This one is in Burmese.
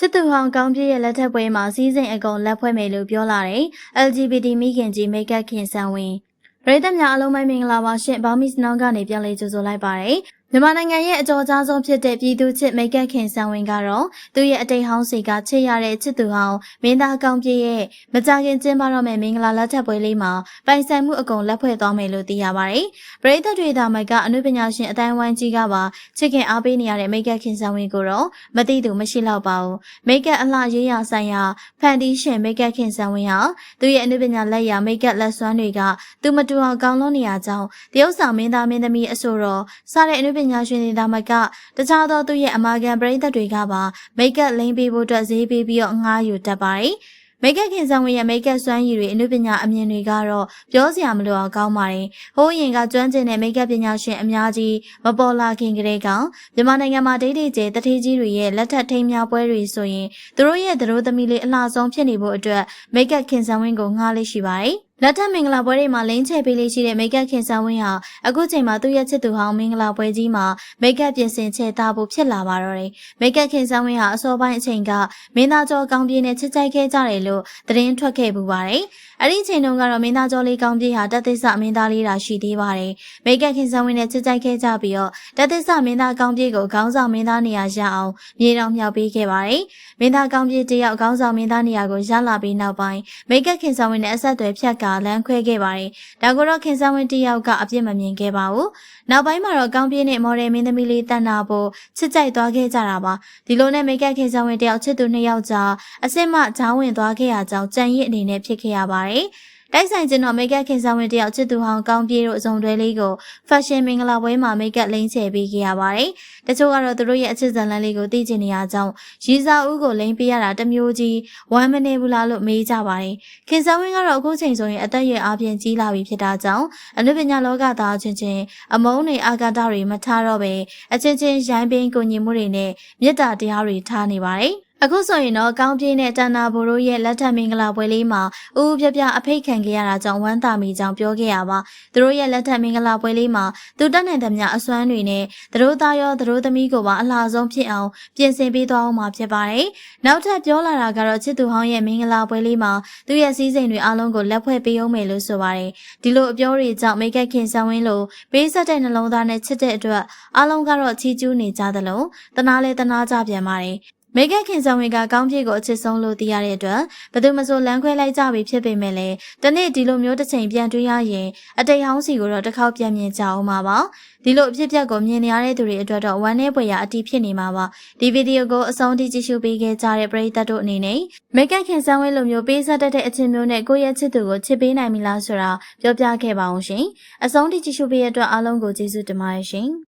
ချစ်သူဟောင်ကောင်းပြည့်ရဲ့လက်ထက်ပွဲမှာစီးစိမ်အကုန်လက်ဖွဲ့မယ်လို့ပြောလာတယ် LGBT မိခင်ကြီးမိတ်ကပ်ခင်ဆန်ဝင်ပရိသတ်များအားလုံးပဲမင်္ဂလာပါရှင်ဘောင်မစ်နောင်ကနေပြန်လည်ကြိုဆိုလိုက်ပါတယ် မြန်မာနိုင်ငံရဲ့အကြောကြားဆုံးဖြစ်တဲ့ပြည်သူချစ်မိတ်ကပ်ခင်ဆန်ဝင်ကတော့သူ့ရဲ့အတိတ်ဟောင်းစီကချစ်ရတဲ့ချစ်သူဟောင်းမင်းသားကောင်းပြည့်ရဲ့မကြခင်ကျင်းပတော့မယ့်မင်္ဂလာလက်ထက်ပွဲလေးမှာပိုင်ဆိုင်မှုအကုန်လက်ဖွဲ့သွားမယ်လို့သိရပါတယ်ပရိသတ်တွေဒါမိုက်ကအနုပညာရှင်အတိုင်းဝိုင်းကြီးကပါချစ်ခင်အားပေးနေရတဲ့မိတ်ကပ်ခင်ဆန်ဝင်ကိုတော့မသိသူမရှိတော့ပါဘူးမိတ်ကပ်အလှရေးရဆိုင်ရာဖန်တီးရှင်မိတ်ကပ်ခင်ဆန်ဝင်ဟာသူ့ရဲ့အနုပညာလက်ရာမိတ်ကပ်လက်စွမ်းတွေကသူမတူအောင်ကောင်းလွန်နေရကြောင်းတရုတ်ဆောင်မင်းသားမင်းသမီးအဆိုတော်စတဲ့အနုပညာရှင်တွေဒါမှကတခြားသောသူ့ရဲ့အမာခံပရိသတ်တွေကပါမိတ်ကပ်လိမ့်ပေးဖို့အတွက်ဈေးပေးပြီးတော့ငှားယူတတ်ပါတယ်မိတ်ကပ်ခင်ဆောင်ဝင်ရဲ့မိတ်ကပ်စွမ်းရည်တွေအနုပညာအမြင်တွေကတော့ပြောစရာမလိုအောင်ကောင်းပါတယ်။ဟိုးရင်ကကျွမ်းကျင်တဲ့မိတ်ကပ်ပညာရှင်အများကြီးမပေါ်လာခင်ကတည်းကမြန်မာနိုင်ငံမှာဒိတ်ဒိတ်ကျဲတထေးကြီးတွေရဲ့လက်ထက်ထိမ်းများပွဲတွေဆိုရင်သူတို့ရဲ့သတို့သမီးလေးအလှဆုံးဖြစ်နေဖို့အတွက်မိတ်ကပ်ခင်ဆောင်ဝင်ကိုငှားလေးရှိပါတယ်။ လက်ထက်မင်္ဂလာပွဲတွေမှာလိမ့်ချဲပေးလေးရှိတဲ့မိတ်ကပ်ခင်ဆောင်ဝင်းဟာအခုချိန်မှာသူ့ရဲ့ချစ်သူဟောင်းမင်္ဂလာပွဲကြီးမှာမိတ်ကပ်ပြင်ဆင်ချဲသားဖို့ဖြစ်လာပါတော့တယ်။မိတ်ကပ်ခင်ဆောင်ဝင်းဟာအစောပိုင်းအချိန်ကမင်းသားကျော်ကောင်းပြင်းနဲ့ချစ်ကြိုက်ခဲ့ကြတယ်လို့သတင်းထွက်ခဲ့ပူပါတယ်။အဲ့ဒီချိန်တုန်းကတော့မင်းသားကျော်လေးကောင်းပြင်းဟာတသစ္စာမင်းသားလေးတာရှိသေးပါတယ်။မိတ်ကပ်ခင်ဆောင်ဝင်းနဲ့ချစ်ကြိုက်ခဲ့ကြပြီးတော့တသစ္စာမင်းသားကောင်းပြင်းကိုခေါင်းဆောင်မင်းသားနေရာရအောင်မြေတော်မြောက်ပေးခဲ့ပါတယ်။မင်းသားကောင်းပြင်းတယောက်ခေါင်းဆောင်မင်းသားနေရာကိုရလာပြီးနောက်ပိုင်းမိတ်ကပ်ခင်ဆောင်ဝင်းနဲ့အဆက်အသွယ်ဖြတ်ကလမ်းခွဲခဲ့ပါတယ်။ဒါကိုတော့ခင်ဆောင်ဝင်းတယောက်ကအပြစ်မမြင်ခဲ့ပါဘူး။နောက်ပိုင်းမှာတော့ကောင်းပြင်းနဲ့မော်ဒယ်မင်းသမီးလေးတန်နာဖို့ချစ်ကြိုက်သွားခဲ့ကြတာပါ။ဒီလိုနဲ့မိတ်ကပ်ခင်ဆောင်ဝင်းတယောက်ချစ်သူနှစ်ယောက်ကြားအစစ်မချောင်းဝင်သွားခဲ့ရကြောင်းကြံရစ်အနေနဲ့ဖြစ်ခဲ့ရပါတယ်။ တိုက်ဆိုင်ကျင်တော့မိတ်ကပ်ခင်ဆောင်ဝင်တယောက်ချစ်သူဟောင်းကောင်းပြေတို့အစုံတွဲလေးကိုဖက်ရှင်မင်္ဂလာပွဲမှာမိတ်ကပ်လိမ့်ချယ်ပေးခဲ့ရပါတယ်။တချို့ကတော့သူတို့ရဲ့အချစ်ဇာတ်လမ်းလေးကိုသိကျင်နေရကြောင်းရီစာဦးကိုလိမ့်ပေးရတာတစ်မျိုးကြီးဝမ်းမနေဘူးလားလို့မေးကြပါတယ်။ခင်ဆောင်ဝင်ကတော့အခုချိန်ဆိုရင်အသက်အရွယ်အပြင်ကြီးလာပြီဖြစ်တာကြောင့်အနုပညာလောကသားချင်းချင်းအမုန်းတွေအာဃာတတွေမထားတော့ပဲအချင်းချင်းရိုင်းပင်းကိုညီမှုတွေနဲ့မေတ္တာတရားတွေထားနေပါတယ်။ အခုဆိုရင်တော့ကောင်းပြင်းတဲ့တန်နာဘိုတို့ရဲ့လက်ထပ်မင်္ဂလာပွဲလေးမှာဥဥပြပြအဖိတ်ခံခဲ့ရတာကြောင့်ဝမ်းသာမိကြောင်းပြောခဲ့ရပါသူတို့ရဲ့လက်ထပ်မင်္ဂလာပွဲလေးမှာသူတက်နိုင်သမျှအစွမ်းတွေနဲ့သူတို့သားရောသူတို့သမီးကိုပါအလှဆုံးဖြစ်အောင်ပြင်ဆင်ပေးသွားအောင်မှာဖြစ်ပါတယ်နောက်ထပ်ပြောလာတာကတော့ချစ်သူဟောင်းရဲ့မင်္ဂလာပွဲလေးမှာသူရဲ့စည်းစိမ်တွေအလုံးကိုလက်ဖွဲ့ပေးအောင်မယ်လို့ဆိုပါတယ်ဒီလိုအပြောတွေကြောင့်မိတ်ကက်ခင်ဆန်ဝင်းလိုပေးဆက်တဲ့နှလုံးသားနဲ့ချစ်တဲ့အတွက်အလုံးကတော့ချီးကျူးနေကြသလိုတနာလဲတနာကြပြန်ပါတယ် မေကခင်ဆောင်ဝင်ကကောင်းပြေကိုအချစ်ဆုံးလို့သိရတဲ့အတွက်ဘယ်သူမှဆိုလမ်းခွဲလိုက်ကြပြီဖြစ်ပေမဲ့လည်းတနေ့ဒီလိုမျိုးတစ်ချိန်ပြန်တွေ့ရရင်အတိတ်ဟောင်းစီကိုတော့တစ်ခေါက်ပြန်မြင်ကြအောင်ပါပါဒီလိုအဖြစ်အပျက်ကိုမြင်နေရတဲ့သူတွေအတွက်တော့ဝမ်းနည်းပွေရာအတီးဖြစ်နေမှာပါဒီဗီဒီယိုကိုအဆုံးထိကြည့်ရှုပေးခဲ့ကြတဲ့ပရိသတ်တို့အနေနဲ့မေကခင်ဆောင်ဝင်လိုမျိုးပေးဆက်တတ်တဲ့အချင်းမျိုးနဲ့ကိုယ့်ရဲ့ချစ်သူကိုချစ်ပေးနိုင်ပြီလားဆိုတာပြောပြခဲ့ပါအောင်ရှင်အဆုံးထိကြည့်ရှုပေးရတဲ့အတွက်အားလုံးကိုကျေးဇူးတင်ပါတယ်ရှင်